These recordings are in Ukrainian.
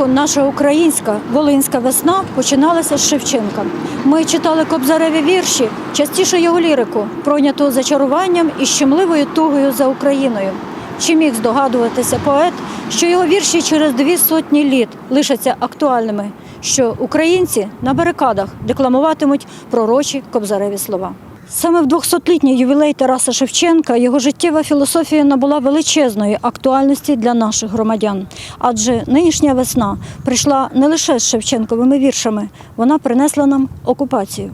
року наша українська волинська весна починалася з Шевченка. Ми читали кобзареві вірші, частіше його лірику, пройняту зачаруванням і щемливою тугою за Україною. Чи міг здогадуватися поет, що його вірші через дві сотні літ лишаться актуальними, що українці на барикадах декламуватимуть пророчі кобзареві слова? Саме в 200-літній ювілей Тараса Шевченка його життєва філософія набула величезної актуальності для наших громадян. Адже нинішня весна прийшла не лише з Шевченковими віршами, вона принесла нам окупацію.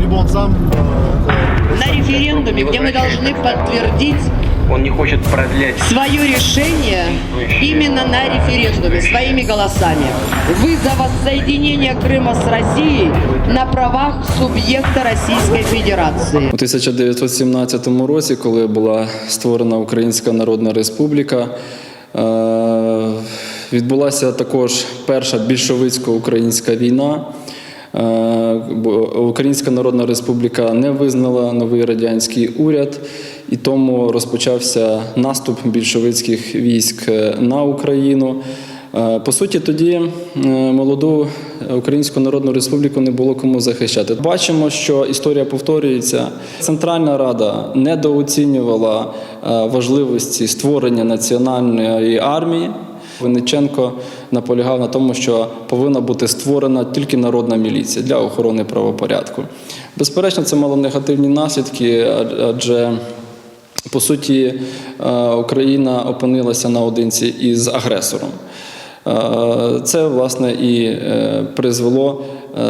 Либо он сам э, на референдуме, где мы должны подтвердить Он не хочет продлять свое решение именно на референдуме, своими голосами. Вы за воссоединение Крыма с Россией на правах субъекта Российской Федерации. У 1917 році, коли була створена Українська Народна Республіка, е, відбулася також перша більшовицько-українська війна. Е, Українська Народна Республіка не визнала новий радянський уряд, і тому розпочався наступ більшовицьких військ е, на Україну. Е, По суті, тоді молоду Українську Народну Республіку не було кому захищати. Бачимо, що історія повторюється. Центральна Рада недооцінювала важливості створення національної армії. Винниченко наполягав на тому, що повинна бути створена тільки народна міліція для охорони правопорядку. Безперечно, це мало негативні наслідки, адже по суті е, Україна опинилася наодинці із агресором. Е, Це власне і е, призвело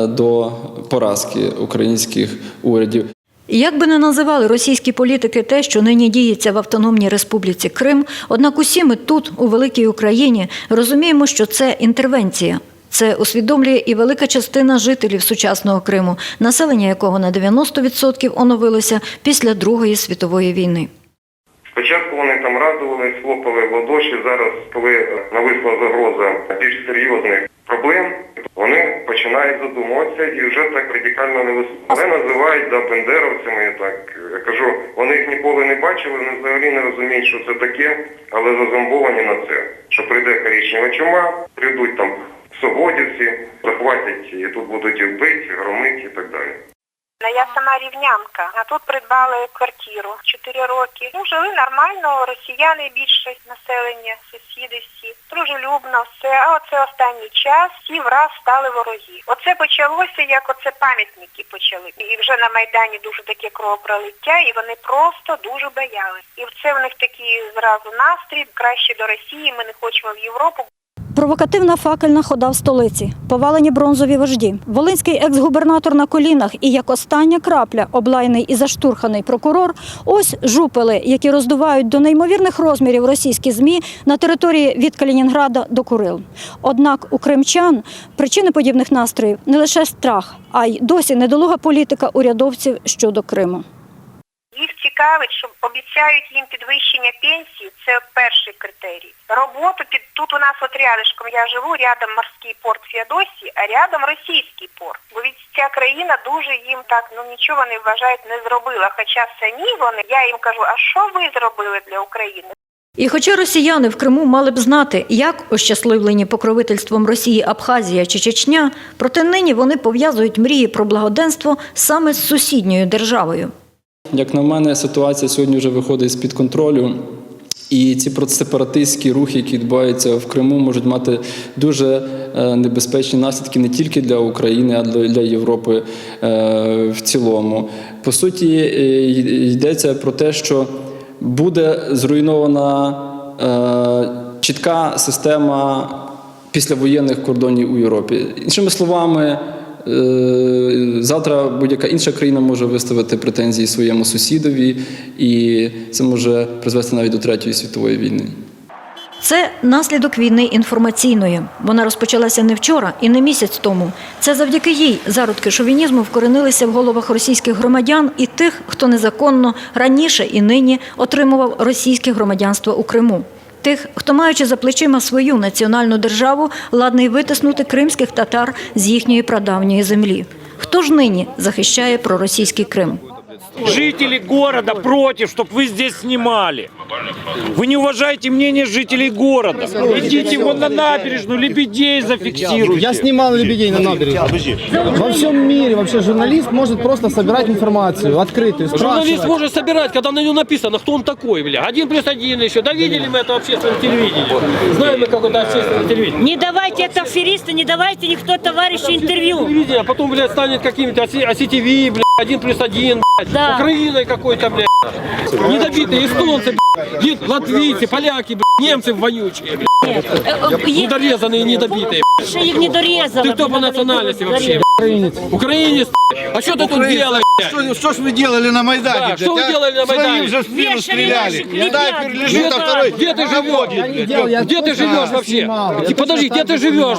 до поразки українських урядів. Як би не називали російські політики те, що нині діється в Автономній Республіці Крим, однак усі ми тут, у великій Україні, розуміємо, що це інтервенція. Це усвідомлює і велика частина жителів сучасного Криму, населення якого на 90% оновилося після Другої світової війни. Спочатку вони там радувались, хлопали в ладоші. Зараз, коли нависла загроза більш серйозних проблем, вони починають задумуватися і вже так радикально не виступають. Вони називають да, бендеровцями. Я так я кажу, вони їх ніколи не бачили, вони взагалі не розуміють, що це таке, але зазомбовані на це. Що прийде корічнева чума, прийдуть там свободівці, захватять і тут будуть і вбити, громити і так далі. Я сама рівнянка, а тут придбали квартиру 4 роки. Ну, жили нормально, росіяни більшість населення, сусіди всі, дружелюбно, все. А оце останній час всі враз стали вороги. Оце почалося, як оце пам'ятники почали. І вже на Майдані дуже таке кровопролиття, і вони просто дуже боялись. І це в них такий зразу настрій, краще до Росії, ми не хочемо в Європу. Провокативна факельна хода в столиці, повалені бронзові вожді. Волинський екс-губернатор на колінах і як остання крапля, облайний і заштурханий прокурор. Ось жупели, які роздувають до неймовірних розмірів російські змі на території від Калінінграда до Курил. Однак у кримчан причини подібних настроїв не лише страх, а й досі недолуга політика урядовців щодо Криму. Їх цікавить, що обіцяють їм підвищення пенсії. Це перший критерій. Роботу під тут у нас от рядышком я живу, рядом морський порт Феодосії, а рядом російський порт. Бо від ця країна дуже їм так ну нічого вони вважають не зробила. Хоча самі вони, я їм кажу, а що ви зробили для України? І хоча росіяни в Криму мали б знати, як ощасливлені покровительством Росії Абхазія чи Чечня, проте нині вони пов'язують мрії про благоденство саме з сусідньою державою. Як на мене, ситуація сьогодні вже виходить з-під контролю. І ці сепаратистські рухи, які відбуваються в Криму, можуть мати дуже е, небезпечні наслідки не тільки для України, а для для Європи е, в цілому. По суті, е, йдеться про те, що буде зруйнована чітка система післявоєнних кордонів у Європі. Іншими словами, Завтра будь-яка інша країна може виставити претензії своєму сусідові, і це може призвести навіть до третьої світової війни. Це наслідок війни інформаційної. Вона розпочалася не вчора і не місяць тому. Це завдяки їй зародки шовінізму вкоренилися в головах російських громадян і тих, хто незаконно раніше і нині отримував російське громадянство у Криму. Тих, хто маючи за плечима свою національну державу, ладний витиснути кримських татар з їхньої прадавньої землі. Хто ж нині захищає проросійський Крим? Жители города против, чтобы вы здесь снимали. Вы не уважаете мнение жителей города. Идите вон на набережную, лебедей зафиксируйте. Я снимал лебедей на набережной. Во всем мире вообще журналист может просто собирать информацию открытую, Журналист может собирать, когда на нем написано, кто он такой, бля. Один плюс один еще. Да видели мы это общественное телевидение? Знаем мы какое-то общественное телевидение. Не давайте это аферисты, не давайте никто товарищу интервью. Телевидение, а потом, блядь, станет каким-то оси- осетиви, блядь, один плюс один, блядь, Да. Украиной какой-то, блядь. Недобитые эстонцы, блядь, лит- латвийцы, поляки, блядь, немцы вонючие, блядь. Недорезанные, недобитые. Ще їх не дорізали. Ты кто по национальности вообще? Украинец. Украинец, блядь. А что ты тут делаешь, Блядь? Что ж вы делали на Майдане? Да, что вы делали на Майдане? Своим же в спину стреляли. Снайпер Где, лежит, а второй где ты живешь? Где ты живешь вообще? снимал. Я Ти- Подожди, где ты живешь?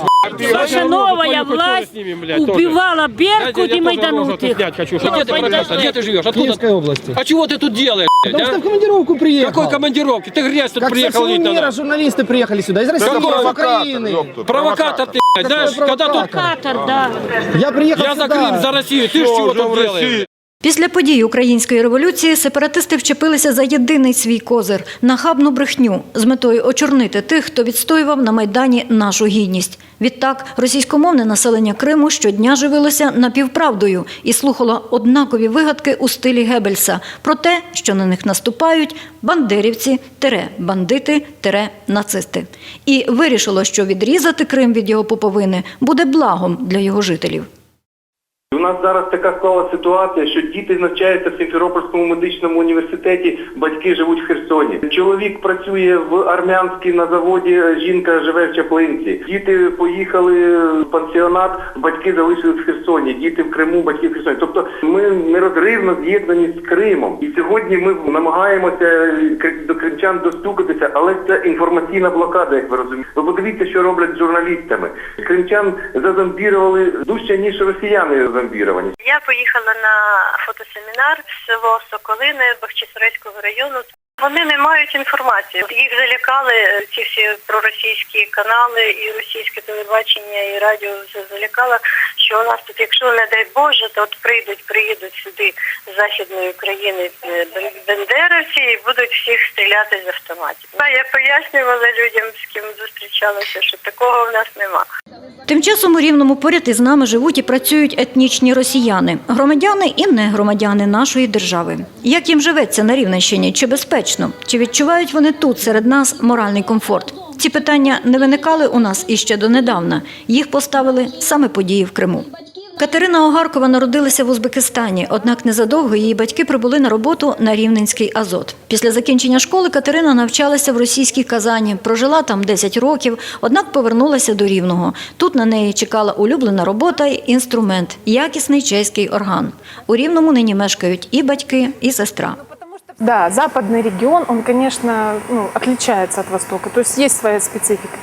Ваша новая власть убивала Беркут и майданутых. Что где ты, прекрасно? Где ты живешь? Откуда? Киевской области. А чего ты тут делаешь, Потому что а? в командировку приехал. Какой командировки? Ты грязь тут Как со приехал всего лить мира надо. журналисты приехали сюда, из России, Какой из Украины. Провокатор ты, блядь, знаешь, когда тут... Провокатор, да. Я приехал Я за. Крым, за Россию, ты чего тут делаешь? Після подій української революції сепаратисти вчепилися за єдиний свій козир нахабну брехню з метою очорнити тих, хто відстоював на майдані нашу гідність. Відтак, російськомовне населення Криму щодня живилося напівправдою і слухало однакові вигадки у стилі Геббельса про те, що на них наступають бандерівці, тере бандити, тере нацисти. І вирішило, що відрізати Крим від його поповини буде благом для його жителів. Нас зараз така склала ситуація, що діти навчаються в Сімферопольському медичному університеті, батьки живуть в Херсоні. Чоловік працює в Армянській на заводі, жінка живе в Чаплинці. Діти поїхали в пансіонат, батьки залишились в Херсоні, діти в Криму, батьки в Херсоні. Тобто ми нерозривно з'єднані з Кримом. І сьогодні ми намагаємося до кримчан достукатися, але це інформаційна блокада, як ви розумієте. Ви подивіться, що роблять з журналістами. Кримчан зазомбірували дужче, ніж росіяни зазомбіровані. Я поїхала на фотосемінар в село Соколини Бахчисарайського району. Вони не мають інформації. Їх залякали е, ці всі проросійські канали, і російське телебачення, і радіо все залякало, що у нас тут, якщо не дай Боже, то от прийдуть, приїдуть сюди з західної України е, бен- бендеровці і будуть всіх стріляти з автоматів. Я пояснювала людям, з ким зустрічалася, що такого в нас нема. Тим часом у рівному поряд із нами живуть і працюють етнічні росіяни, громадяни і негромадяни нашої держави. Як їм живеться на Рівненщині? Чи безпечно? Чи відчувають вони тут серед нас моральний комфорт? Ці питання не виникали у нас іще донедавна. Їх поставили саме події в Криму. Катерина Огаркова народилася в Узбекистані, однак незадовго її батьки прибули на роботу на Рівненський Азот. Після закінчення школи Катерина навчалася в російській Казані, прожила там 10 років, однак повернулася до Рівного. Тут на неї чекала улюблена робота й інструмент якісний чеський орган. У Рівному нині мешкають і батьки, і сестра. Да, западный регион, он, конечно, ну, отличается от Востока, то есть есть своя специфика.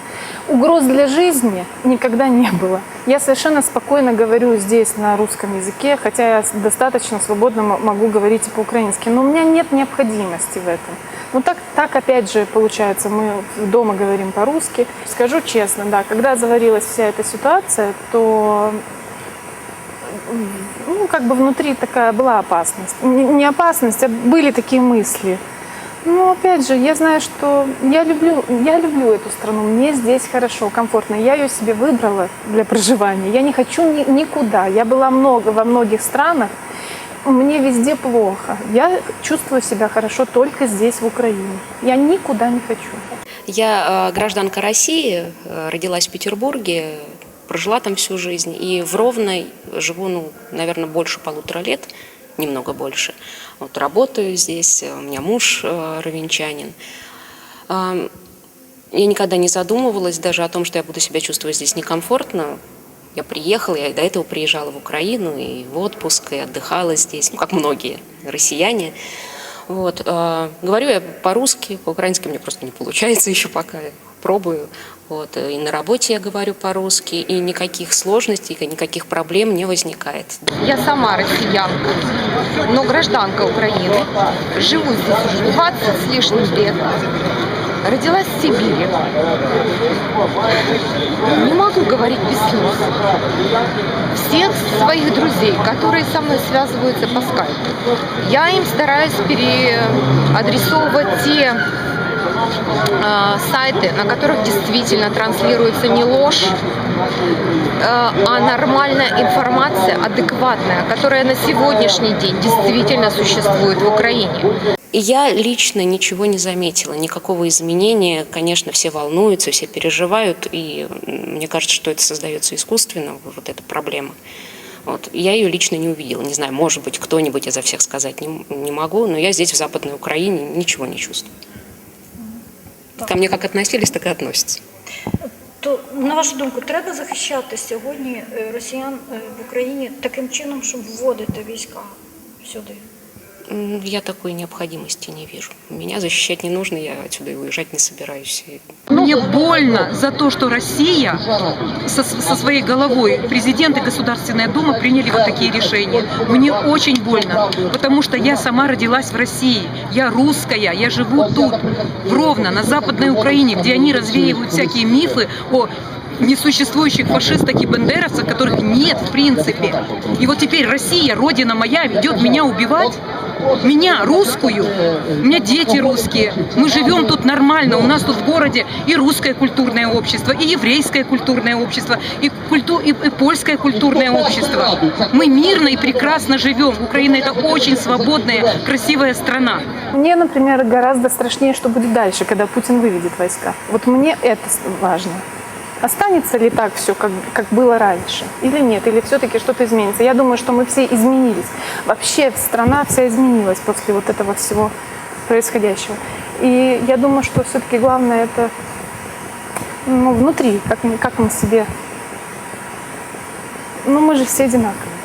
Угроз для жизни никогда не было. Я совершенно спокойно говорю здесь на русском языке, хотя я достаточно свободно могу говорить и по-украински, но у меня нет необходимости в этом. Ну так, так опять же получается, мы дома говорим по-русски. Скажу честно, да, когда заварилась вся эта ситуация, то ну, как бы внутри такая была опасность. Не, опасность, а были такие мысли. Но опять же, я знаю, что я люблю, я люблю эту страну, мне здесь хорошо, комфортно. Я ее себе выбрала для проживания. Я не хочу ни- никуда. Я была много во многих странах, мне везде плохо. Я чувствую себя хорошо только здесь, в Украине. Я никуда не хочу. Я э, гражданка России, э, родилась в Петербурге, прожила там всю жизнь. И в Ровной живу, ну, наверное, больше полутора лет, немного больше. Вот работаю здесь, э, у меня муж э, ровенчанин. Ам, Я никогда не задумывалась даже о том, что я буду себя чувствовать здесь некомфортно. Я приехала, я до этого приезжала в Украину и в отпуск, и отдыхала здесь, ну, как многие россияне. Вот. э, Говорю я по-русски, по-украински мне просто не получается еще пока, пробую. Вот. И на работе я говорю по-русски, и никаких сложностей, никаких проблем не возникает. Я сама россиянка, но гражданка Украины. Живу здесь уже 20 с лишним лет. родилась в Сибири. Не могу говорить без слез. Всех своих друзей, которые со мной связываются по скайпу, я им стараюсь переадресовывать те э, сайты, на которых действительно транслируется не ложь, э, а нормальная информация, адекватная, которая на сегодняшний день действительно существует в Украине. Я лично ничего не заметила, никакого изменения. Конечно, все волнуются, все переживают, и мне кажется, что это создается искусственно, вот эта проблема. Вот. Я ее лично не увидела. Не знаю, может быть, кто-нибудь из за всех сказать не, не могу, но я здесь, в Западной Украине, ничего не чувствую. Ко мне как относились, так и относятся. То, на вашу думку, треба захищати сьогодні е, росіян е, в Україні таким чином, щоб вводити війська сюди? Я такой необходимости не вижу. Меня защищать не нужно, я отсюда и уезжать не собираюсь. Мне больно за то, что Россия со, со своей головой, президент и Государственная Дума приняли вот такие решения. Мне очень больно, потому что я сама родилась в России. Я русская, я живу тут, в Ровно, на Западной Украине, где они развеивают всякие мифы о несуществующих фашистах и бандеровцах, которых нет в принципе. И вот теперь Россия, родина моя, ведет меня убивать. Меня, русскую, у меня дети русские, мы живем тут нормально, у нас тут в городе и русское культурное общество, и еврейское культурное общество, и, культу, и, и польское культурное общество. Мы мирно и прекрасно живем. Украина это очень свободная, красивая страна. Мне, например, гораздо страшнее, что будет дальше, когда Путин выведет войска. Вот мне это важно. Останется ли так все, как, как было раньше? Или нет? Или все-таки что-то изменится? Я думаю, что мы все изменились. Вообще страна вся изменилась после вот этого всего происходящего. И я думаю, что все-таки главное это ну, внутри, как мы, как мы себе... Ну, мы же все одинаковые.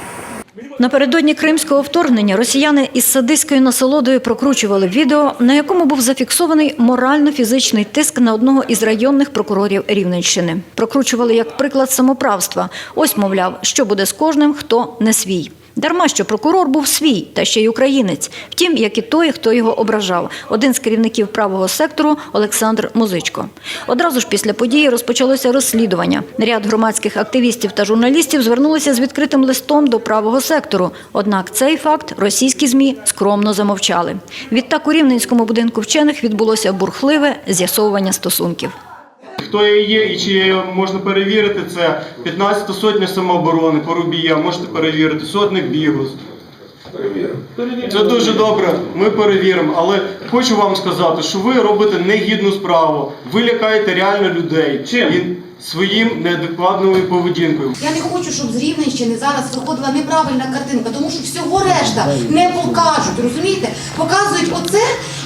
Напередодні кримського вторгнення росіяни із садистською насолодою прокручували відео, на якому був зафіксований морально-фізичний тиск на одного із районних прокурорів Рівненщини. Прокручували як приклад самоправства. Ось, мовляв, що буде з кожним, хто не свій. Дарма, що прокурор був свій, та ще й українець. Втім, як і той, хто його ображав. Один з керівників правого сектору Олександр Музичко. Одразу ж після події розпочалося розслідування. Ряд громадських активістів та журналістів звернулися з відкритим листом до правого сектору. Однак цей факт російські змі скромно замовчали. Відтак у Рівненському будинку вчених відбулося бурхливе з'ясовування стосунків. Хто я є і чи можна перевірити це 15 сотня самооборони, Порубія, можете перевірити, сотник Бігус. Це дуже добре, ми перевіримо, але хочу вам сказати, що ви робите негідну справу. Ви лякаєте реально людей і своїм неадекватною поведінкою. Я не хочу, щоб з Рівненщини зараз виходила неправильна картинка, тому що всього решта не покажуть, розумієте? Показують оце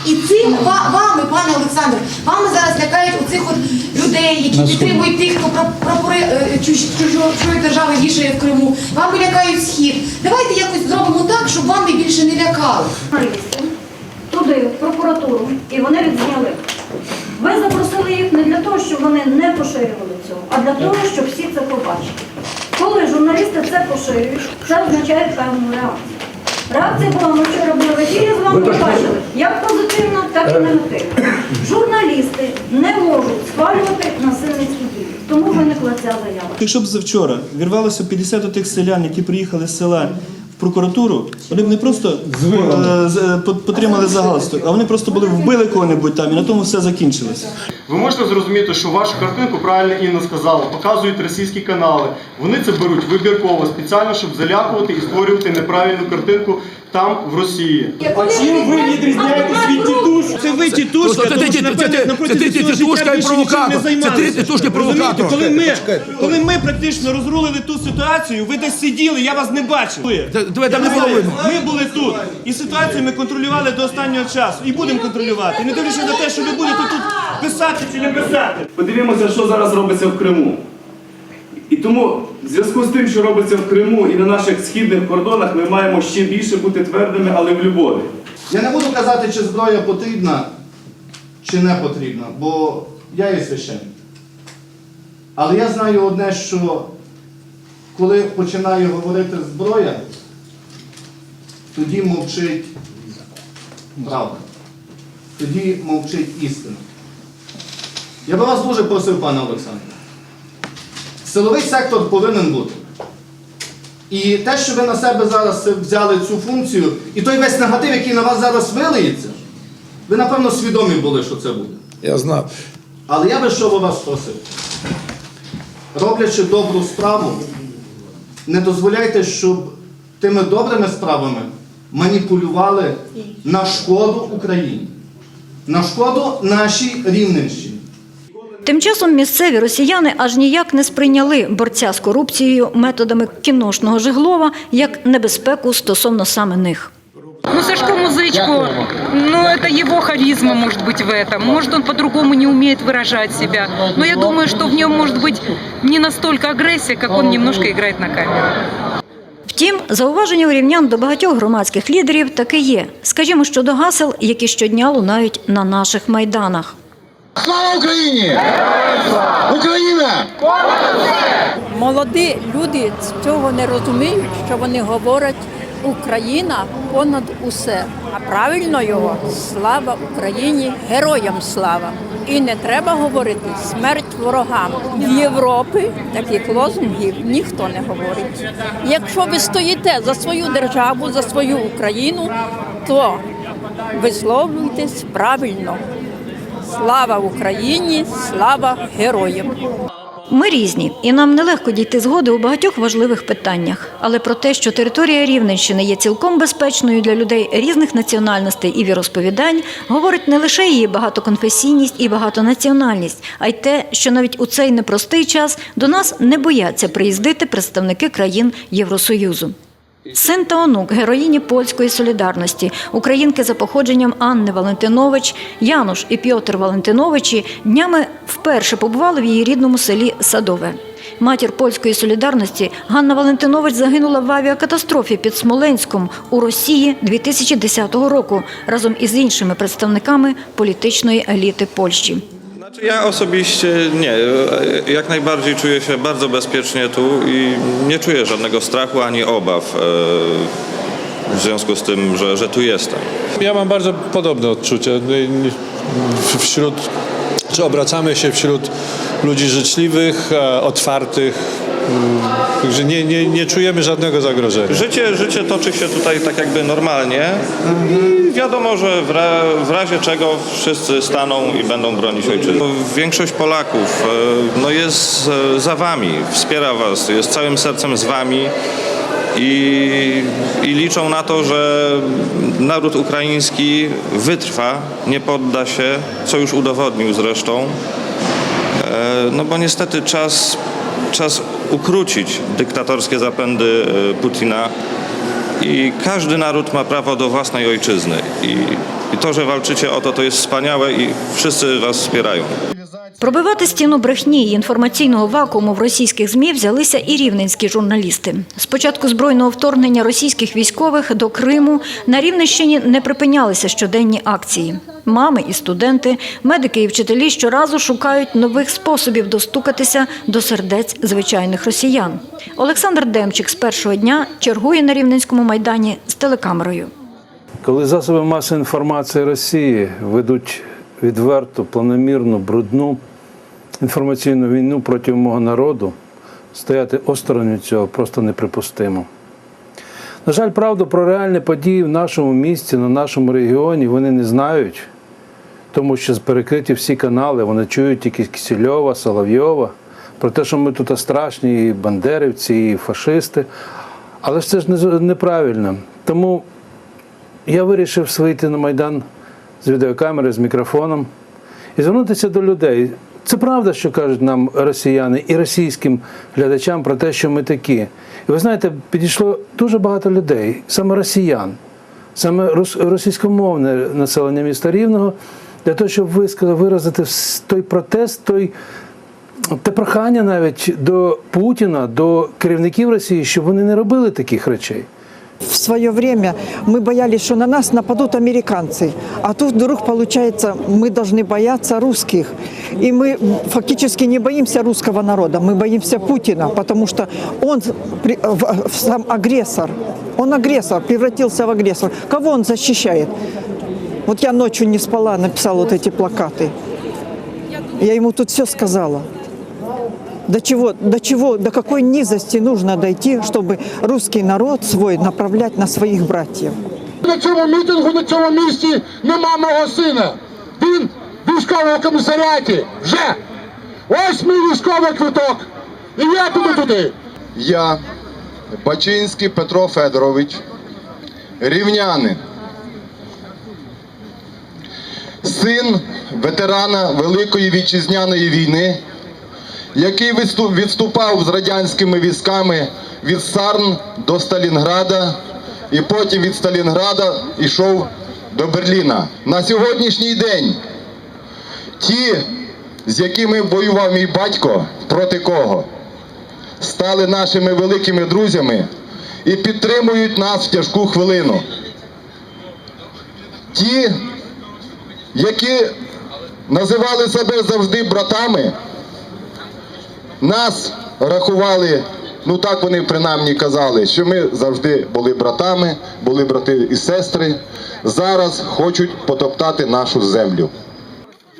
і цим ва- вами, пане Олександр, вами зараз лякають оцих от людей, які підтримують тих, хто про- прапори е, чуж- чужо- чужої держави вішає в Криму. Вами лякають схід. Давайте якось так, більше не лякали. Туди, в прокуратуру, і вони відзняли. Ви запросили їх не для того, щоб вони не поширювали цього, а для того, щоб всі це побачили. Коли журналісти це поширюють, це означає певну реакцію. Реакція була, ми вчора були в ефірі з вами, бачили, як позитивно, так і негативно. Журналісти не можуть схвалювати насильницькі дії. Тому виникла ця заява. Якщо б завчора вірвалося 50 тих селян, які приїхали з села прокуратуру, вони б не просто е, з- е, потримали за галстук, а вони просто були вбили кого-небудь там і на тому все закінчилося. Ви можете зрозуміти, що вашу картинку правильно Інна сказала, показують російські канали. Вони це беруть вибірково, спеціально, щоб залякувати і створювати неправильну картинку там, в Росії. А чим ви відрізняєтесь від тітушок? Це ви тітушка, тому що, це напроти це цього тітушка життя і більше нічим провокатор. не займалися. тітушка Розумієте, провокатор. Коли ми, коли ми практично розрулили ту ситуацію, ви десь сиділи, я вас не бачив. Тебе там не було видно. Ми були тут. І ситуацію ми контролювали до останнього часу. І будемо контролювати. І не дивлячись на те, що ви будете тут писати чи не писати. Подивімося, що зараз робиться в Криму. І тому в зв'язку з тим, що робиться в Криму і на наших східних кордонах, ми маємо ще більше бути твердими, але в любові. Я не буду казати, чи зброя потрібна, чи не потрібна, бо я є священник. Але я знаю одне, що коли починає говорити зброя, тоді мовчить правда. Тоді мовчить істина. Я би вас дуже просив, пане Олександре. Силовий сектор повинен бути. І те, що ви на себе зараз взяли цю функцію, і той весь негатив, який на вас зараз вилиється, ви, напевно, свідомі були, що це буде. Я знав. Але я би що би вас просив. Роблячи добру справу, не дозволяйте, щоб тими добрими справами маніпулювали на шкоду Україні, на шкоду нашій Рівненщині. Тим часом місцеві росіяни аж ніяк не сприйняли борця з корупцією методами кіношного Жиглова як небезпеку стосовно саме них. Ну, Сашко Музычко, ну, это его харизма может быть в этом. Может, он по-другому не умеет выражать себя. Но я думаю, что в нем может быть не настолько агрессия, как он немножко играет на камеру. Втім, зауваження у рівнян до багатьох громадських лідерів таки є. Скажімо, щодо гасел, які щодня лунають на наших майданах. Слава Україні! Україна! Молоді люди цього не розуміють, що вони говорять Україна понад усе. А правильно його слава Україні, героям слава. І не треба говорити смерть ворогам. В Європі таких лозунгів ніхто не говорить. Якщо ви стоїте за свою державу, за свою Україну, то висловлюйтесь правильно. Слава Україні, слава героям! Ми різні, і нам нелегко дійти згоди у багатьох важливих питаннях. Але про те, що територія Рівненщини є цілком безпечною для людей різних національностей і віросповідань, говорить не лише її багатоконфесійність і багатонаціональність, а й те, що навіть у цей непростий час до нас не бояться приїздити представники країн Євросоюзу. Син та онук героїні польської солідарності, українки за походженням Анни Валентинович, Януш і Пьотр Валентиновичі днями вперше побували в її рідному селі Садове. Матір польської солідарності Ганна Валентинович загинула в авіакатастрофі під Смоленськом у Росії 2010 року разом із іншими представниками політичної еліти Польщі. Znaczy ja osobiście nie. Jak najbardziej czuję się bardzo bezpiecznie tu i nie czuję żadnego strachu ani obaw e, w związku z tym, że, że tu jestem. Ja mam bardzo podobne odczucie. W- Wśród, czy obracamy się wśród ludzi życzliwych, e, otwartych, także nie, nie, nie czujemy żadnego zagrożenia. Życie, życie toczy się tutaj tak jakby normalnie i wiadomo, że w, ra, w razie czego wszyscy staną i będą bronić ojczyzny. Większość Polaków e, no jest e, za wami, wspiera was, jest całym sercem z wami i, i liczą na to, że naród ukraiński wytrwa, nie podda się, co już udowodnił zresztą. E, No bo niestety czas, czas ukrócić dyktatorskie zapędy e, Putina i każdy naród ma prawo do własnej ojczyzny. I, I to, że walczycie o to, to jest wspaniałe i wszyscy was wspierają. Пробивати стіну брехні і інформаційного вакууму в російських ЗМІ взялися і рівненські журналісти. З початку збройного вторгнення російських військових до Криму на Рівненщині не припинялися щоденні акції. Мами і студенти, медики і вчителі щоразу шукають нових способів достукатися до сердець звичайних росіян. Олександр Демчик з першого дня чергує на Рівненському майдані з телекамерою. Коли засоби масової інформації Росії ведуть відверту, планомірну, брудну інформаційну війну проти мого народу, стояти осторонь цього просто неприпустимо. На жаль, правду про реальні події в нашому місті, на нашому регіоні вони не знають, тому що перекриті всі канали, вони чують тільки Кисельова, Соловйова, про те, що ми тут страшні і бандерівці, і фашисти. Але ж це ж неправильно. Тому я вирішив вийти на Майдан з відеокамери, з мікрофоном і звернутися до людей. Це правда, що кажуть нам росіяни і російським глядачам про те, що ми такі. І ви знаєте, підійшло дуже багато людей, саме росіян, саме російськомовне населення міста Рівного, для того, щоб виразити той протест, той те прохання навіть до Путіна, до керівників Росії, щоб вони не робили таких речей. В свое время мы боялись, что на нас нападут американцы. А тут вдруг получается, мы должны бояться русских. И мы фактически не боимся русского народа, мы боимся Путина, потому что он в- в- сам агрессор. Он агрессор, превратился в агрессор. Кого он защищает? Вот я ночью не спала, написала вот эти плакаты. Я ему тут все сказала. До чего, до чего, до какой низости нужно дойти, чтобы русский народ свой направлять на своих братьев. На цьому мітингу, на цьому місці нема мого сина. Він в військовому комісаріаті. Вже. Ось мій військовий квиток. І я піду туди. Я, Бачинський Петро Федорович, рівнянин, син ветерана Великої вітчизняної війни, який відсту- відступав з радянськими військами від Сарн до Сталінграда і потім від Сталінграда йшов до Берліна. На сьогоднішній день ті, з якими воював мій батько, проти кого, стали нашими великими друзями і підтримують нас в тяжку хвилину. Ті, які називали себе завжди братами, нас рахували, ну так вони принаймні казали, що ми завжди були братами, були брати і сестри. Зараз хочуть потоптати нашу землю.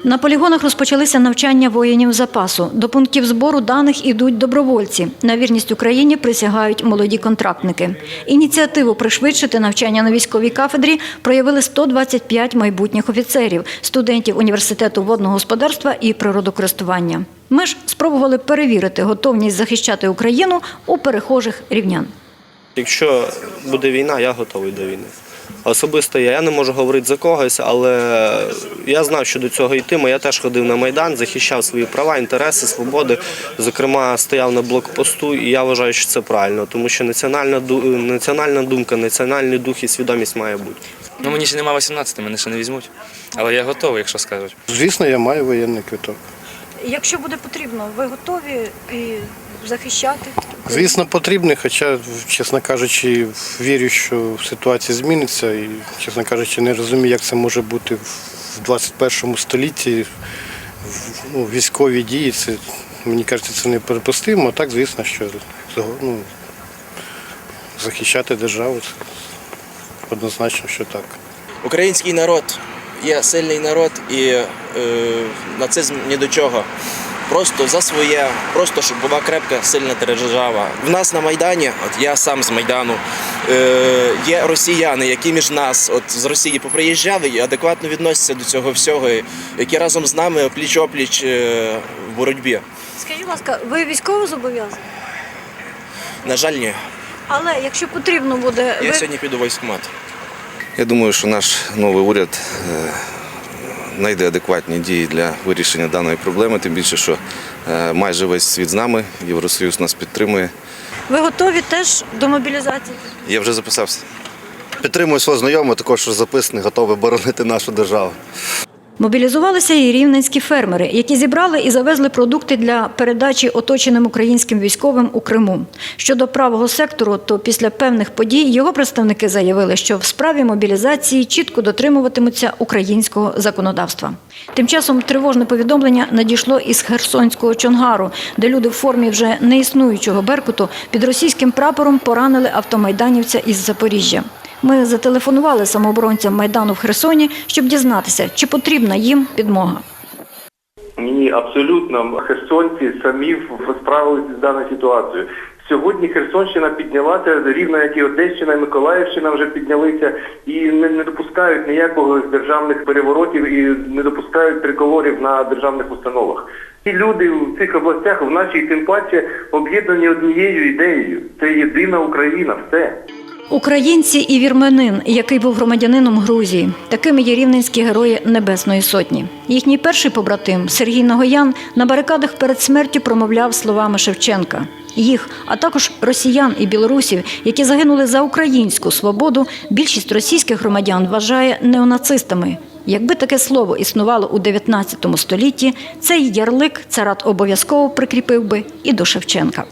На полігонах розпочалися навчання воїнів запасу. До пунктів збору даних ідуть добровольці. На вірність Україні присягають молоді контрактники. Ініціативу пришвидшити навчання на військовій кафедрі проявили 125 майбутніх офіцерів, студентів університету водного господарства і природокористування. Ми ж спробували перевірити готовність захищати Україну у перехожих рівнян. Якщо буде війна, я готовий до війни. Особисто я, я не можу говорити за когось, але я знав, що до цього йтиме. Я теж ходив на Майдан, захищав свої права, інтереси, свободи. Зокрема, стояв на блокпосту, і я вважаю, що це правильно, тому що національна, національна думка, національний дух і свідомість має бути. Ну мені ще нема 18, мене ще не візьмуть. Але я готовий, якщо скажуть. Звісно, я маю воєнний квиток. Якщо буде потрібно, ви готові і захищати? Звісно, потрібний, хоча, чесно кажучи, вірю, що ситуація зміниться і, чесно кажучи, не розумію, як це може бути в 21 столітті. Ну, військові дії, це, мені кажеться, це неприпустимо. А так, звісно, що ну, захищати державу це однозначно, що так. Український народ є сильний народ і е, нацизм ні до чого. Просто за своє, просто щоб була крепка, сильна держава. В нас на Майдані, от я сам з Майдану, е, є росіяни, які між нас от з Росії поприїжджали і адекватно відносяться до цього всього, які разом з нами пліч опліч е, в боротьбі. Скажіть, будь ласка, ви військово зобов'язані? На жаль, ні. Але якщо потрібно буде, Я ви сьогодні піду в військкомат. Я думаю, що наш новий уряд е, знайде адекватні дії для вирішення даної проблеми, тим більше, що е, майже весь світ з нами, Євросоюз нас підтримує. ви готові теж до мобілізації? Я вже записався. Підтримую свого знайомого, також що записаний, готовий боронити нашу державу. Мобілізувалися і рівненські фермери, які зібрали і завезли продукти для передачі оточеним українським військовим у Криму. Щодо правого сектору, то після певних подій його представники заявили, що в справі мобілізації чітко дотримуватимуться українського законодавства. Тим часом тривожне повідомлення надійшло із Херсонського Чонгару, де люди в формі вже неіснуючого беркуту під російським прапором поранили автомайданівця із Запоріжжя. Ми зателефонували самооборонцям Майдану в Херсоні, щоб дізнатися, чи потрібна їм підмога. Ні, абсолютно. Херсонці самі справилися з даною ситуацією. Сьогодні Херсонщина піднялася, рівно як і Одещина і Миколаївщина вже піднялися і не, не допускають ніякого державних переворотів і не допускають триколорів на державних установах. Ці люди в цих областях, в нашій тим паче, об'єднані однією ідеєю. Це єдина Україна, все. Українці і вірменин, який був громадянином Грузії, такими є рівненські герої Небесної Сотні. Їхній перший побратим Сергій Нагоян на барикадах перед смертю промовляв словами Шевченка. Їх, а також росіян і білорусів, які загинули за українську свободу, більшість російських громадян вважає неонацистами. Якби таке слово існувало у 19 столітті, цей ярлик царат обов'язково прикріпив би і до Шевченка.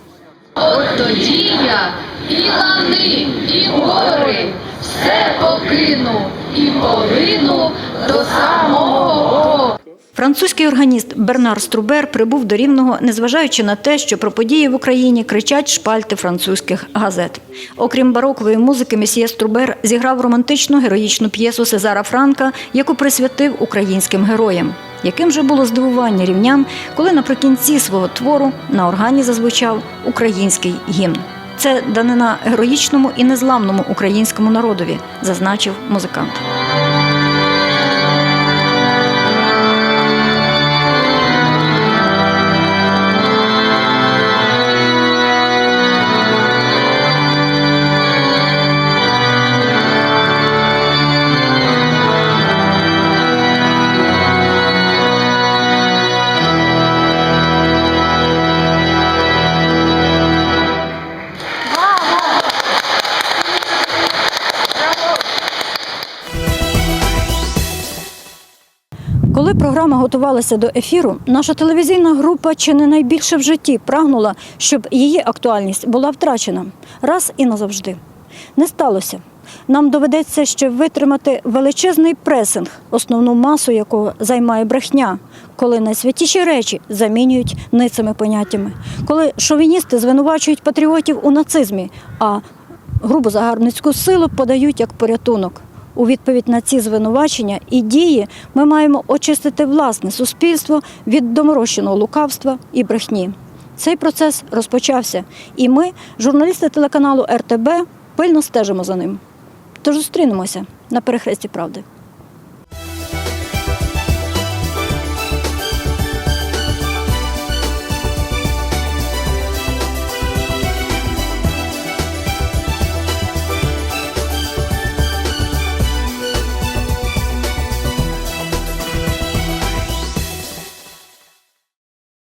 От тоді я і лани, і гори все покину і полину до самого. Французький органіст Бернар Струбер прибув до Рівного, незважаючи на те, що про події в Україні кричать шпальти французьких газет. Окрім барокової музики, месьє Струбер зіграв романтичну героїчну п'єсу Сезара Франка, яку присвятив українським героям. Яким же було здивування рівнян, коли наприкінці свого твору на органі зазвучав український гімн. Це данина героїчному і незламному українському народові, зазначив музикант. Готувалася до ефіру, наша телевізійна група чи не найбільше в житті прагнула, щоб її актуальність була втрачена раз і назавжди. Не сталося. Нам доведеться ще витримати величезний пресинг, основну масу якого займає брехня, коли найсвятіші речі замінюють ницими поняттями, коли шовіністи звинувачують патріотів у нацизмі, а грубо загарбницьку силу подають як порятунок. У відповідь на ці звинувачення і дії ми маємо очистити власне суспільство від доморощеного лукавства і брехні. Цей процес розпочався, і ми, журналісти телеканалу РТБ, пильно стежимо за ним. Тож зустрінемося на перехресті правди.